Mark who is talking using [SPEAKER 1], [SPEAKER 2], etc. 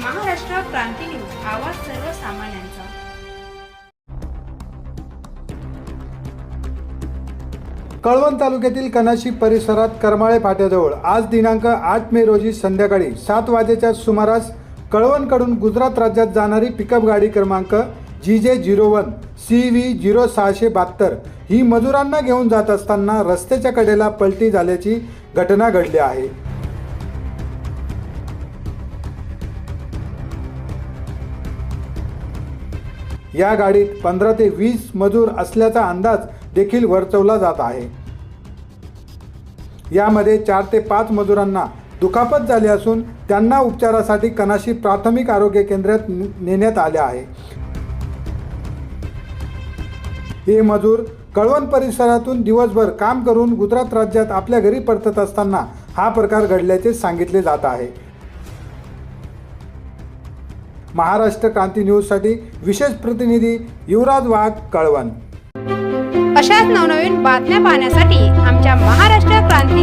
[SPEAKER 1] क्रांती news आवाज सर्वसामान्यांचा.
[SPEAKER 2] कळवण तालुक्यातील कनाशी परिसरात करमाळे फाट्याजवळ आज दिनांक आठ मे रोजी संध्याकाळी सात वाजेच्या सुमारास कळवणकडून गुजरात राज्यात जाणारी पिकअप गाडी क्रमांक G J zero one C V zero सहाशे बहात्तर ही मजुरांना घेऊन जात असताना रस्त्याच्या कडेला पलटी झाल्याची घटना घडली आहे. या गाडीत पंधरा ते वीस मजूर असल्याचा अंदाज देखील वर्तवला जात आहे. यामध्ये चार ते पाच मजुरांना दुखापत झाली असून त्यांना उपचारासाठी कनाशी प्राथमिक आरोग्य केंद्रात ने- नेण्यात आले आहे. हे मजूर कळवण परिसरातून दिवसभर काम करून गुजरात राज्यात आपल्या घरी परतत असताना हा प्रकार घडल्याचे सांगितले जात आहे. महाराष्ट्र क्रांती न्यूजसाठी विशेष प्रतिनिधी युवराज वाघ कळवण.
[SPEAKER 3] अशाच नवनवीन बातम्या पाहण्यासाठी आमच्या महाराष्ट्र क्रांती